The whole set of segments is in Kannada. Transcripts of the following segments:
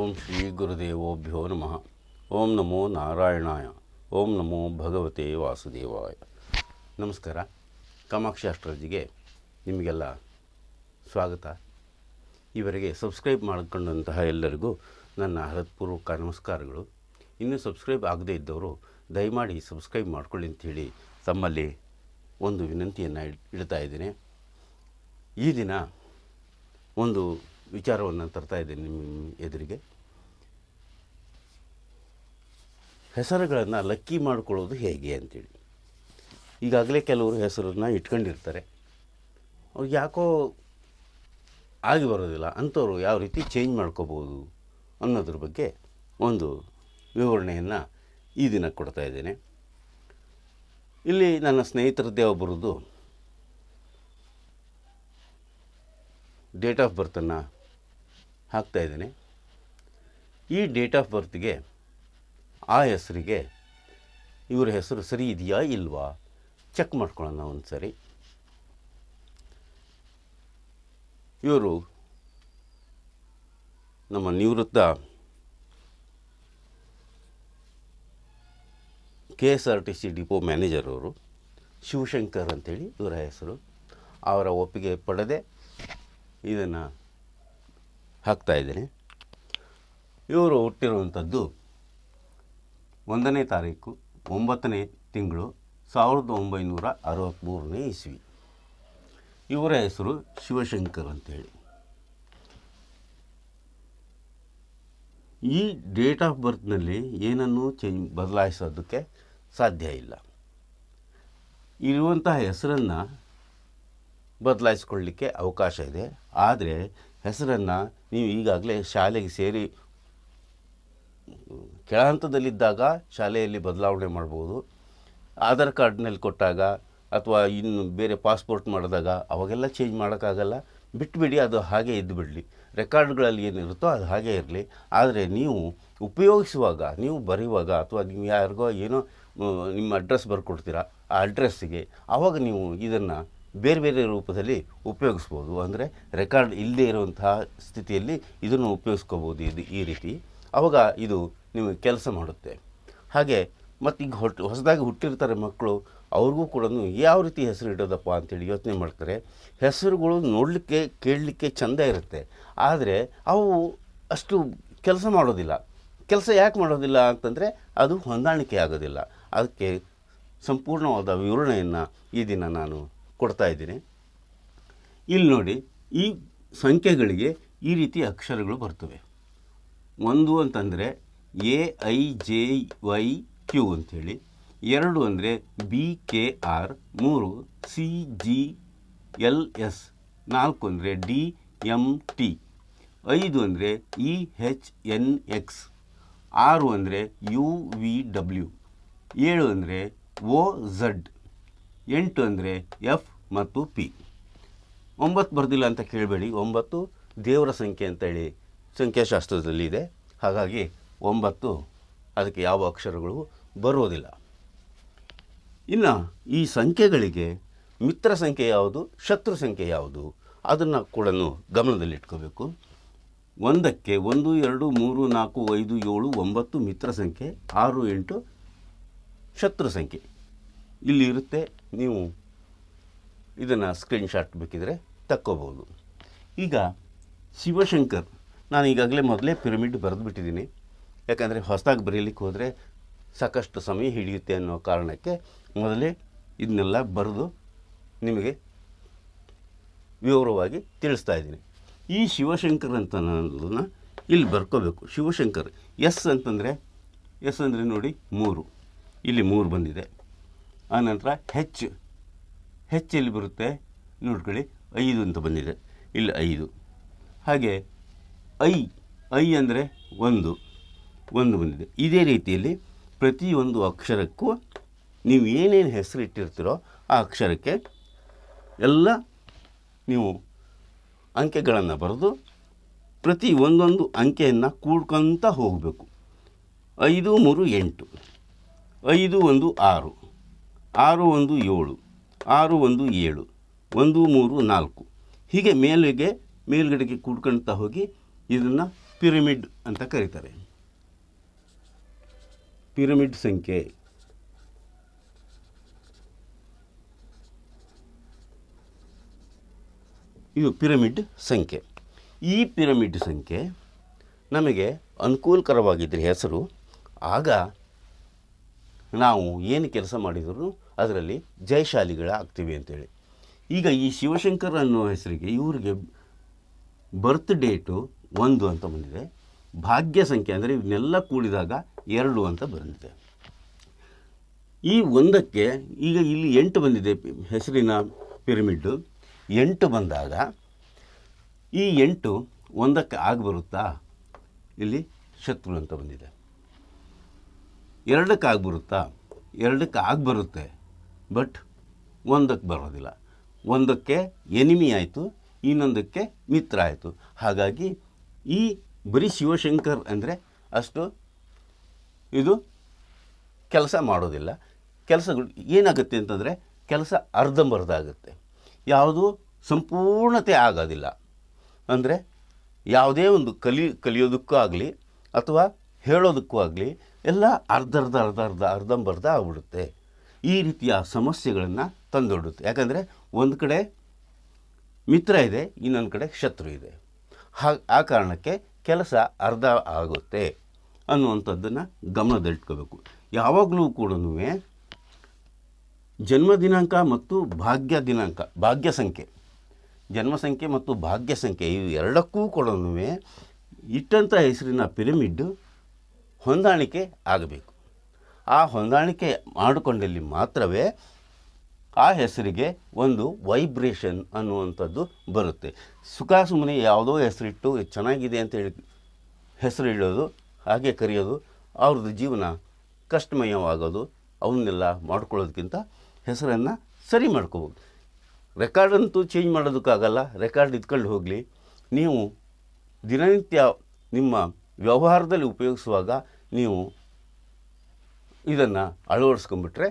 ಓಂ ಶ್ರೀ ಗುರುದೇವೋಭ್ಯೋ ನಮಃ. ಓಂ ನಮೋ ನಾರಾಯಣಾಯ. ಓಂ ನಮೋ ಭಗವತೆ ವಾಸುದೇವಾಯ. ನಮಸ್ಕಾರ. ಕಾಮಾಕ್ಷಿ ಅಷ್ಟ್ರಜಿಗೆ ನಿಮಗೆಲ್ಲ ಸ್ವಾಗತ. ಇವರಿಗೆ ಸಬ್ಸ್ಕ್ರೈಬ್ ಮಾಡಿಕೊಂಡಂತಹ ಎಲ್ಲರಿಗೂ ನನ್ನ ಹೃತ್ಪೂರ್ವಕ ನಮಸ್ಕಾರಗಳು. ಇನ್ನೂ ಸಬ್ಸ್ಕ್ರೈಬ್ ಆಗದೇ ಇದ್ದವರು ದಯಮಾಡಿ ಸಬ್ಸ್ಕ್ರೈಬ್ ಮಾಡ್ಕೊಳ್ಳಿ ಅಂಥೇಳಿ ತಮ್ಮಲ್ಲಿ ಒಂದು ವಿನಂತಿಯನ್ನು ಇಡ್ತಾ ಇದ್ದೀನಿ. ಈ ದಿನ ಒಂದು ವಿಚಾರವನ್ನು ತರ್ತಾ ಇದ್ದೀನಿ ನಿಮ್ಮ ಎದುರಿಗೆ. ಹೆಸರುಗಳನ್ನು ಲಕ್ಕಿ ಮಾಡಿಕೊಳ್ಳೋದು ಹೇಗೆ ಅಂತೇಳಿ. ಈಗಾಗಲೇ ಕೆಲವರು ಹೆಸರನ್ನು ಇಟ್ಕೊಂಡಿರ್ತಾರೆ. ಅವ್ರಿಗೆ ಯಾಕೋ ಆಗಿ ಬರೋದಿಲ್ಲ, ಅಂಥವ್ರು ಯಾವ ರೀತಿ ಚೇಂಜ್ ಮಾಡ್ಕೋಬೋದು ಅನ್ನೋದ್ರ ಬಗ್ಗೆ ಒಂದು ವಿವರಣೆಯನ್ನು ಈ ದಿನ ಕೊಡ್ತಾ ಇದ್ದೇನೆ. ಇಲ್ಲಿ ನನ್ನ ಸ್ನೇಹಿತರದ್ದೇ ಒಬ್ಬರದ್ದು ಡೇಟ್ ಆಫ್ ಬರ್ತನ್ನು ಹಾಕ್ತಾ ಇದ್ದೇನೆ. ಈ ಡೇಟ್ ಆಫ್ ಬರ್ತ್ಗೆ ಆ ಹೆಸರಿಗೆ ಇವರ ಹೆಸರು ಸರಿ ಇದೆಯಾ ಇಲ್ವಾ? ಚೆಕ್ ಮಾಡ್ಕೊಳ್ಳೋಣ ಒಂದು ಸರಿ ಇವರು ನಮ್ಮ ನಿವೃತ್ತ K S R T C depot manager ಅವರು, ಶಿವಶಂಕರ್ ಅಂತೇಳಿ ಇವರ ಹೆಸರು. ಅವರ ಒಪ್ಪಿಗೆ ಪಡೆದೇ ಇದನ್ನು ಹಾಕ್ತಾ ಇದ್ದೇನೆ. ಇವರು ಹುಟ್ಟಿರುವಂಥದ್ದು ಒಂದನೇ ತಾರೀಕು, ಒಂಬತ್ತನೇ ತಿಂಗಳು ಸಾವಿರದ ಒಂಬೈನೂರ ಅರವತ್ತ್ಮೂರನೇ ಇಸ್ವಿ. ಇವರ ಹೆಸರು ಶಿವಶಂಕರ್ ಅಂತೇಳಿ. ಈ ಡೇಟ್ ಆಫ್ ಬರ್ತ್ನಲ್ಲಿ ಏನನ್ನೂ ಚೇಂಜ್ ಬದಲಾಯಿಸೋದಕ್ಕೆ ಸಾಧ್ಯ ಇಲ್ಲ. ಇರುವಂತಹ ಹೆಸರನ್ನು ಬದಲಾಯಿಸ್ಕೊಳ್ಳಿಕ್ಕೆ ಅವಕಾಶ ಇದೆ. ಆದರೆ ಹೆಸರನ್ನು ನೀವು ಈಗಾಗಲೇ ಶಾಲೆಗೆ ಸೇರಿ, ಕೆಳಹಂತದಲ್ಲಿದ್ದಾಗ ಶಾಲೆಯಲ್ಲಿ ಬದಲಾವಣೆ ಮಾಡ್ಬೋದು. ಆಧಾರ್ ಕಾರ್ಡ್ನಲ್ಲಿ ಕೊಟ್ಟಾಗ ಅಥವಾ ಇನ್ನು ಬೇರೆ ಪಾಸ್ಪೋರ್ಟ್ ಮಾಡಿದಾಗ ಅವಾಗೆಲ್ಲ ಚೇಂಜ್ ಮಾಡೋಕ್ಕಾಗಲ್ಲ. ಬಿಟ್ಬಿಡಿ, ಅದು ಹಾಗೆ ಇದ್ದು ಬಿಡಲಿ. ರೆಕಾರ್ಡ್ಗಳಲ್ಲಿ ಏನಿರುತ್ತೋ ಅದು ಹಾಗೆ ಇರಲಿ. ಆದರೆ ನೀವು ಉಪಯೋಗಿಸುವಾಗ, ನೀವು ಬರೆಯುವಾಗ ಅಥವಾ ನೀವು ಯಾರಿಗೋ ಏನೋ, ನಿಮ್ಮ ಅಡ್ರೆಸ್ ಬರ್ಕೊಡ್ತೀರಾ, ಆ ಅಡ್ರೆಸ್ಸಿಗೆ ಆವಾಗ ನೀವು ಇದನ್ನು ಬೇರೆ ಬೇರೆ ರೂಪದಲ್ಲಿ ಉಪಯೋಗಿಸ್ಬೋದು. ಅಂದರೆ ರೆಕಾರ್ಡ್ ಇಲ್ಲದೇ ಇರುವಂತಹ ಸ್ಥಿತಿಯಲ್ಲಿ ಇದನ್ನು ಉಪಯೋಗಿಸ್ಕೋಬೋದು ಇದು ಈ ರೀತಿ. ಆವಾಗ ಇದು ನಿಮಗೆ ಕೆಲಸ ಮಾಡುತ್ತೆ. ಹಾಗೆ ಮತ್ತು ಈಗ ಹೊಟ್ಟು ಹೊಸದಾಗಿ ಹುಟ್ಟಿರ್ತಾರೆ ಮಕ್ಕಳು, ಅವ್ರಿಗೂ ಕೂಡ ಯಾವ ರೀತಿ ಹೆಸರು ಇಡೋದಪ್ಪ ಅಂತೇಳಿ ಯೋಚನೆ ಮಾಡ್ತಾರೆ. ಹೆಸರುಗಳು ನೋಡಲಿಕ್ಕೆ, ಕೇಳಲಿಕ್ಕೆ ಚೆಂದ ಇರುತ್ತೆ. ಆದರೆ ಅವು ಅಷ್ಟು ಕೆಲಸ ಮಾಡೋದಿಲ್ಲ. ಕೆಲಸ ಯಾಕೆ ಮಾಡೋದಿಲ್ಲ ಅಂತಂದರೆ ಅದು ಹೊಂದಾಣಿಕೆ ಆಗೋದಿಲ್ಲ. ಅದಕ್ಕೆ ಸಂಪೂರ್ಣವಾದ ವಿವರಣೆಯನ್ನು ಈ ದಿನ ನಾನು ಕೊಡ್ತಾ ಇದ್ದೀನಿ. ಇಲ್ಲಿ ನೋಡಿ, ಈ ಸಂಖ್ಯೆಗಳಿಗೆ ಈ ರೀತಿ ಅಕ್ಷರಗಳು ಬರ್ತವೆ. ಒಂದು ಅಂತಂದರೆ A, I, J, Y, Q ಅಂಥೇಳಿ ಎರಡು ಅಂದರೆ ಬಿ, ಕೆ, ಆರ್, ಮೂರು ಸಿ, ಜಿ, ಎಲ್, ಎಸ್, ನಾಲ್ಕು ಅಂದರೆ ಡಿ ಎಂ ಟಿ. ಐದು ಅಂದರೆ ಇ, ಹೆಚ್, ಎನ್, ಎಕ್ಸ್. ಆರು ಅಂದರೆ ಯು, ವಿ, ಡಬ್ಲ್ಯೂ. ಏಳು ಅಂದರೆ ಒ ಝಡ್. ಎಂಟು ಅಂದರೆ ಎಫ್ ಮತ್ತು ಪಿ. ಒಂಬತ್ತು ಬರೆದಿಲ್ಲ ಅಂತ ಕೇಳಬೇಡಿ. ಒಂಬತ್ತು ದೇವರ ಸಂಖ್ಯೆ ಅಂತೇಳಿ ಸಂಖ್ಯಾಶಾಸ್ತ್ರದಲ್ಲಿ ಇದೆ. ಹಾಗಾಗಿ ಒಂಬತ್ತು ಅದಕ್ಕೆ ಯಾವ ಅಕ್ಷರಗಳು ಬರೋದಿಲ್ಲ. ಇನ್ನು ಈ ಸಂಖ್ಯೆಗಳಿಗೆ ಮಿತ್ರ ಸಂಖ್ಯೆ ಯಾವುದು, ಶತ್ರು ಸಂಖ್ಯೆ ಯಾವುದು, ಅದನ್ನು ಕೂಡ ಗಮನದಲ್ಲಿಟ್ಕೋಬೇಕು ಒಂದಕ್ಕೆ ಒಂದು, ಎರಡು, ಮೂರು, ನಾಲ್ಕು, ಐದು, ಏಳು, ಒಂಬತ್ತು ಮಿತ್ರ ಸಂಖ್ಯೆ, ಆರು, ಎಂಟು ಶತ್ರು ಸಂಖ್ಯೆ. ಇಲ್ಲಿ ಇರುತ್ತೆ. ನೀವು ಇದನ್ನು ಸ್ಕ್ರೀನ್ಶಾಟ್ ಬೇಕಿದ್ರೆ ತಕ್ಕೋಬೋದು. ಈಗ ಶಿವಶಂಕರ್, ನಾನು ಈಗಾಗಲೇ ಮೊದಲೇ ಪಿರಮಿಡ್ ಬರೆದುಬಿಟ್ಟಿದ್ದೀನಿ. ಯಾಕಂದರೆ ಹೊಸದಾಗಿ ಬರೀಲಿಕ್ಕೆ ಹೋದರೆ ಸಾಕಷ್ಟು ಸಮಯ ಹಿಡಿಯುತ್ತೆ ಅನ್ನೋ ಕಾರಣಕ್ಕೆ ಮೊದಲೇ ಇದನ್ನೆಲ್ಲ ಬರೆದು ನಿಮಗೆ ವಿವರವಾಗಿ ತಿಳಿಸ್ತಾ ಇದ್ದೀನಿ. ಈ ಶಿವಶಂಕರ್ ಅಂತ ಅನ್ನೋದನ್ನ ಇಲ್ಲಿ ಬರ್ಕೋಬೇಕು. ಶಿವಶಂಕರ್, ಎಸ್ ಅಂತಂದರೆ, ಎಸ್ ಅಂದರೆ ನೋಡಿ ಮೂರು. ಇಲ್ಲಿ ಮೂರು ಬಂದಿದೆ. ಆನಂತರ ಹೆಚ್ ಹೆಚ್ ಎಲ್ಲಿ ಬರುತ್ತೆ? ನೋಡ್ಕೊಳ್ಳಿ, ಐದು ಅಂತ ಬಂದಿದೆ. ಇಲ್ಲಿ, ಐದು. ಹಾಗೆ, ಐ ಐ ಅಂದರೆ ಒಂದು. ಒಂದು ಬಂದಿದೆ. ಇದೇ ರೀತಿಯಲ್ಲಿ ಪ್ರತಿಯೊಂದು ಅಕ್ಷರಕ್ಕೂ ನೀವು ಏನೇನು ಹೆಸರು ಇಟ್ಟಿರ್ತೀರೋ ಆ ಅಕ್ಷರಕ್ಕೆ ಎಲ್ಲ ನೀವು ಅಂಕೆಗಳನ್ನು ಬರೆದು ಪ್ರತಿ ಒಂದೊಂದು ಅಂಕೆಯನ್ನು ಕೂಡ್ಕೊತ ಹೋಗಬೇಕು. ಐದು ಮೂರು ಎಂಟು. ಐದು ಒಂದು ಆರು. ಆರು ಒಂದು ಏಳು. ಆರು ಒಂದು ಏಳು, ಒಂದು ಮೂರು ನಾಲ್ಕು. ಹೀಗೆ ಮೇಲಿಗೆ, ಮೇಲ್ಗಡೆಗೆ ಕೂಡ್ಕೊಳ್ತಾ ಹೋಗಿ ಇದನ್ನು ಪಿರಮಿಡ್ ಅಂತ ಕರೀತಾರೆ. ಪಿರಮಿಡ್ ಸಂಖ್ಯೆ. ಇದು ಪಿರಮಿಡ್ ಸಂಖ್ಯೆ. ಈ ಪಿರಮಿಡ್ ಸಂಖ್ಯೆ ನಮಗೆ ಅನುಕೂಲಕರವಾಗಿದ್ದರೆ ಹೆಸರು, ಆಗ ನಾವು ಏನು ಕೆಲಸ ಮಾಡಿದರೂ? ಅದರಲ್ಲಿ ಜಯಶಾಲಿಗಳಾಗ್ತೀವಿ ಅಂತೇಳಿ. ಈಗ ಈ ಶಿವಶಂಕರ್ ಅನ್ನೋ ಹೆಸರಿಗೆ ಇವರಿಗೆ ಬರ್ತ್ ಡೇಟು ಒಂದು ಅಂತ ಬಂದಿದೆ. ಭಾಗ್ಯ ಸಂಖ್ಯೆ ಅಂದರೆ ಇವನ್ನೆಲ್ಲ ಕೂಡಿದಾಗ ಎರಡು ಅಂತ ಬಂದಿದೆ. ಈ ಒಂದಕ್ಕೆ ಈಗ ಇಲ್ಲಿ ಎಂಟು ಬಂದಿದೆ ಹೆಸರಿನ ಪಿರಮಿಡ್ಡು ಎಂಟು ಬಂದಾಗ ಈ ಎಂಟು ಒಂದಕ್ಕೆ ಆಗಿ ಬರುತ್ತಾ? ಇಲ್ಲಿ ಶತ್ರು ಅಂತ ಬಂದಿದೆ. ಎರಡಕ್ಕೆ ಎರಡಕ್ಕೆ ಆಗಿ ಬರುತ್ತೆ. ಬಟ್ ಒಂದಕ್ಕೆ ಬರೋದಿಲ್ಲ. ಒಂದಕ್ಕೆ ಎನಿಮಿ ಆಯಿತು, ಇನ್ನೊಂದಕ್ಕೆ ಮಿತ್ರ ಆಯಿತು. ಹಾಗಾಗಿ ಈ ಬರೀ ಶಿವಶಂಕರ್ ಅಂದರೆ ಅಷ್ಟು ಇದು ಕೆಲಸ ಮಾಡೋದಿಲ್ಲ. ಕೆಲಸಗಳು ಏನಾಗುತ್ತೆ ಅಂತಂದರೆ ಕೆಲಸ ಅರ್ಧಂಬರ್ಧ ಆಗುತ್ತೆ ಯಾವುದು ಸಂಪೂರ್ಣತೆ ಆಗೋದಿಲ್ಲ. ಅಂದರೆ ಯಾವುದೇ ಒಂದು ಕಲಿ, ಕಲಿಯೋದಕ್ಕೂ ಆಗಲಿ ಅಥವಾ ಹೇಳೋದಕ್ಕೂ ಆಗಲಿ ಎಲ್ಲ ಅರ್ಧ ಅರ್ಧ ಅರ್ಧ ಅರ್ಧ, ಅರ್ಧಂಬರ್ಧ ಆಗ್ಬಿಡುತ್ತೆ. ಈ ರೀತಿಯ ಸಮಸ್ಯೆಗಳನ್ನು ತಂದೊಡ್ಡುತ್ತೆ. ಯಾಕಂದರೆ ಒಂದು ಕಡೆ ಮಿತ್ರ ಇದೆ, ಇನ್ನೊಂದು ಕಡೆ ಶತ್ರು ಇದೆ. ಹಾ, ಆ ಕಾರಣಕ್ಕೆ ಕೆಲಸ ಅರ್ಧ ಆಗುತ್ತೆ ಅನ್ನುವಂಥದ್ದನ್ನು ಗಮನದಲ್ಲಿಟ್ಕೋಬೇಕು. ಯಾವಾಗಲೂ ಕೂಡ ಜನ್ಮ ದಿನಾಂಕ ಮತ್ತು ಭಾಗ್ಯ ದಿನಾಂಕ, ಭಾಗ್ಯ ಸಂಖ್ಯೆ, ಜನ್ಮ ಸಂಖ್ಯೆ ಮತ್ತು ಭಾಗ್ಯ ಸಂಖ್ಯೆ ಇವು ಎರಡಕ್ಕೂ ಕೂಡ ಇಟ್ಟಂಥ ಹೆಸರಿನ ಪಿರಮಿಡ್ಡು ಹೊಂದಾಣಿಕೆ ಆಗಬೇಕು. ಆ ಹೊಂದಾಣಿಕೆ ಮಾಡಿಕೊಂಡಲ್ಲಿ ಮಾತ್ರವೇ ಆ ಹೆಸರಿಗೆ ಒಂದು ವೈಬ್ರೇಷನ್ ಅನ್ನುವಂಥದ್ದು ಬರುತ್ತೆ. ಸುಖ ಸುಮ್ಮನೆ ಯಾವುದೋ ಹೆಸರಿಟ್ಟು ಚೆನ್ನಾಗಿದೆ ಅಂತೇಳಿ ಹೆಸರು ಇಡೋದು ಹಾಗೆ ಕರೆಯೋದು, ಅವ್ರದ್ದು ಜೀವನ ಕಷ್ಟಮಯವಾಗೋದು, ಅವನ್ನೆಲ್ಲ ಮಾಡ್ಕೊಳ್ಳೋದಕ್ಕಿಂತ ಹೆಸರನ್ನು ಸರಿ ಮಾಡ್ಕೋಬೋದು. ರೆಕಾರ್ಡ್ ಅಂತೂ ಚೇಂಜ್ ಮಾಡೋದಕ್ಕಾಗಲ್ಲ ರೆಕಾರ್ಡ್ ಇದ್ಕೊಂಡು ಹೋಗಲಿ. ನೀವು ದಿನನಿತ್ಯ ನಿಮ್ಮ ವ್ಯವಹಾರದಲ್ಲಿ ಉಪಯೋಗಿಸುವಾಗ ನೀವು ಇದನ್ನು ಅಳವಡಿಸ್ಕೊಂಬಿಟ್ರೆ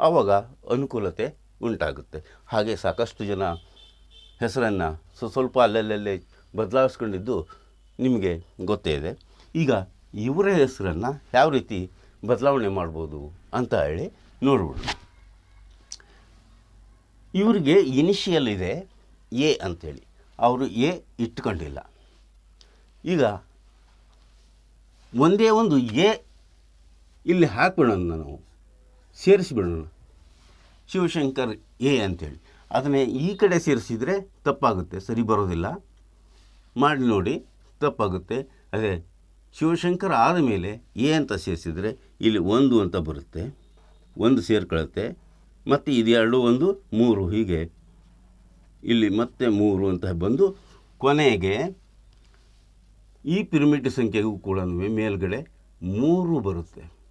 ಆವಾಗ ಅನುಕೂಲತೆ ಉಂಟಾಗುತ್ತೆ. ಹಾಗೆ ಸಾಕಷ್ಟು ಜನ ಹೆಸರನ್ನು ಸೊ ಸ್ವಲ್ಪ ಅಲ್ಲಲ್ಲೇ ಬದಲಾಯಿಸ್ಕೊಂಡಿದ್ದು ನಿಮಗೆ ಗೊತ್ತೇ ಇದೆ. ಈಗ ಇವರ ಹೆಸರನ್ನು ಯಾವ ರೀತಿ ಬದಲಾವಣೆ ಮಾಡ್ಬೋದು ಅಂತ ಹೇಳಿ ನೋಡ್ಬಿಡು ಇವರಿಗೆ ಇನಿಷಿಯಲ್ ಇದೆ ಎ ಅಂಥೇಳಿ ಅವರು ಎ ಇಟ್ಕೊಂಡಿಲ್ಲ. ಈಗ ಒಂದೇ ಒಂದು ಎ ಇಲ್ಲಿ ಹಾಕ್ಬಿಡೋಣ ನಾವು. ಸೇರಿಸಿಬಿಡೋಣ. ಶಿವಶಂಕರ್ ಎ ಅಂಥೇಳಿ ಅದನ್ನೇ ಈ ಕಡೆ ಸೇರಿಸಿದರೆ ತಪ್ಪಾಗುತ್ತೆ, ಸರಿ ಬರೋದಿಲ್ಲ. ಮಾಡಿ ನೋಡಿ, ತಪ್ಪಾಗುತ್ತೆ. ಅದೇ, ಶಿವಶಂಕರ್ ಆದ ಮೇಲೆ ಎ ಅಂತ ಸೇರಿಸಿದರೆ ಇಲ್ಲಿ ಒಂದು ಅಂತ ಬರುತ್ತೆ. ಒಂದು ಸೇರ್ಕೊಳ್ಳುತ್ತೆ ಮತ್ತು ಇದೆರಡು ಒಂದು, ಮೂರು. ಹೀಗೆ. ಇಲ್ಲಿ ಮತ್ತೆ ಮೂರು ಅಂತ ಬಂದು ಕೊನೆಗೆ ಈ ಪಿರಮಿಡ್ ಸಂಖ್ಯೆಗೂ ಕೂಡ ಮೇಲ್ಗಡೆ ಮೂರು ಬರುತ್ತೆ.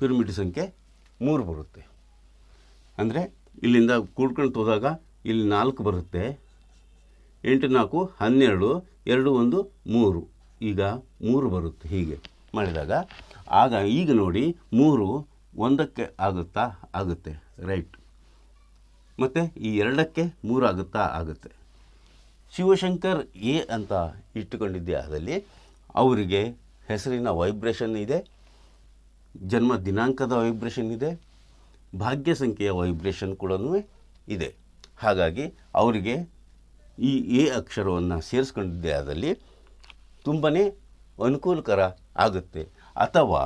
ಪಿರಮಿಡ್ ಸಂಖ್ಯೆ ಮೂರು ಬರುತ್ತೆ. ಅಂದರೆ ಇಲ್ಲಿಂದ ಕೂಡ್ಕೊಂಡು ಹೋದಾಗ ಇಲ್ಲಿ ನಾಲ್ಕು ಬರುತ್ತೆ. ಎಂಟು, ನಾಲ್ಕು, ಹನ್ನೆರಡು, ಎರಡು, ಒಂದು, ಮೂರು. ಈಗ ಮೂರು ಬರುತ್ತೆ ಹೀಗೆ ಮಾಡಿದಾಗ. ಆಗ ಈಗ ನೋಡಿ ಮೂರು ಒಂದಕ್ಕೆ ಆಗುತ್ತಾ? ಆಗುತ್ತೆ. ರೈಟ್. ಮತ್ತು ಈ ಎರಡಕ್ಕೆ ಮೂರು ಆಗುತ್ತಾ? ಆಗುತ್ತೆ. ಶಿವಶಂಕರ್ ಎ ಅಂತ ಇಟ್ಟುಕೊಂಡಿದ್ದೆ. ಆದಲ್ಲಿ ಅವರಿಗೆ ಹೆಸರಿನ ವೈಬ್ರೇಷನ್ ಇದೆ. ಜನ್ಮ ದಿನಾಂಕದ ವೈಬ್ರೇಷನ್ ಇದೆ, ಭಾಗ್ಯ ಸಂಖ್ಯೆಯ ವೈಬ್ರೇಷನ್ ಕೂಡ ಇದೆ. ಹಾಗಾಗಿ ಅವರಿಗೆ ಈ ಎ ಅಕ್ಷರವನ್ನು ಸೇರಿಸ್ಕೊಂಡಿದ್ದೆ ಆದಲ್ಲಿ ತುಂಬಾ ಅನುಕೂಲಕರ ಆಗುತ್ತೆ. ಅಥವಾ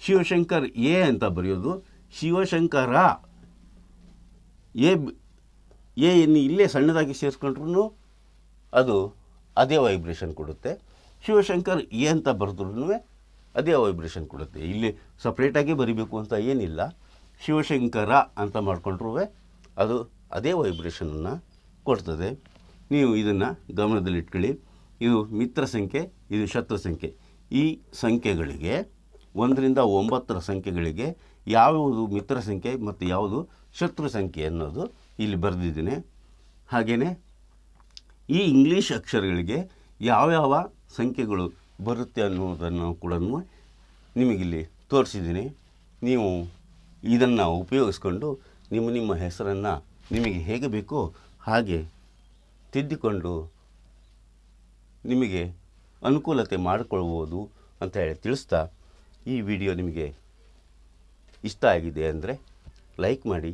ಶಿವಶಂಕರ್ ಎ ಅಂತ ಬರೆಯೋದು ಶಿವಶಂಕರ. ಎ ಎನ್ನು ಇಲ್ಲೇ ಸಣ್ಣದಾಗಿ ಸೇರಿಸ್ಕೊಂಡ್ರೂ ಅದು ಅದೇ ವೈಬ್ರೇಷನ್ ಕೊಡುತ್ತೆ. ಶಿವಶಂಕರ್ ಎ ಅಂತ ಬರೆದ್ರೂ ಅದೇ ವೈಬ್ರೇಷನ್ ಕೊಡುತ್ತೆ. ಇಲ್ಲಿ ಸಪ್ರೇಟಾಗಿ ಬರಿಬೇಕು ಅಂತ ಏನಿಲ್ಲ. ಶಿವಶಂಕರ ಅಂತ ಮಾಡಿಕೊಂಡ್ರೂ ಅದು ಅದೇ ವೈಬ್ರೇಷನನ್ನು ಕೊಡ್ತದೆ. ನೀವು ಇದನ್ನು ಗಮನದಲ್ಲಿಟ್ಕೊಳ್ಳಿ. ಇದು ಮಿತ್ರ ಸಂಖ್ಯೆ, ಇದು ಶತ್ರು ಸಂಖ್ಯೆ. ಈ ಸಂಖ್ಯೆಗಳಿಗೆ, ಒಂದರಿಂದ ಒಂಬತ್ತರ ಸಂಖ್ಯೆಗಳಿಗೆ ಯಾವುದು ಮಿತ್ರ ಸಂಖ್ಯೆ ಮತ್ತು ಯಾವುದು ಶತ್ರು ಸಂಖ್ಯೆ ಅನ್ನೋದು ಇಲ್ಲಿ ಬರೆದಿದ್ದೀನಿ. ಹಾಗೆಯೇ ಈ ಇಂಗ್ಲೀಷ್ ಅಕ್ಷರಗಳಿಗೆ ಯಾವ್ಯಾವ ಸಂಖ್ಯೆಗಳು ಬರುತ್ತೆ ಅನ್ನೋದನ್ನು ಕೂಡ ನಿಮಗಿಲ್ಲಿ ತೋರಿಸಿದ್ದೀನಿ. ನೀವು ಇದನ್ನು ಉಪಯೋಗಿಸ್ಕೊಂಡು ನಿಮ್ಮ ನಿಮ್ಮ ಹೆಸರನ್ನು ನಿಮಗೆ ಹೇಗೆ ಬೇಕೋ ಹಾಗೆ ತಿದ್ದಿಕೊಂಡು ನಿಮಗೆ ಅನುಕೂಲತೆ ಮಾಡಿಕೊಳ್ಬೋದು ಅಂತ ಹೇಳಿ ತಿಳಿಸ್ತಾ ಈ ವಿಡಿಯೋ ನಿಮಗೆ ಇಷ್ಟ ಆಗಿದೆ ಅಂದರೆ ಲೈಕ್ ಮಾಡಿ,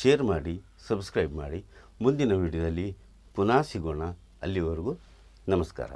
ಶೇರ್ ಮಾಡಿ, ಸಬ್ಸ್ಕ್ರೈಬ್ ಮಾಡಿ. ಮುಂದಿನ ವಿಡಿಯೋದಲ್ಲಿ ಪುನಃ ಸಿಗೋಣ. ಅಲ್ಲಿವರೆಗೂ ನಮಸ್ಕಾರ.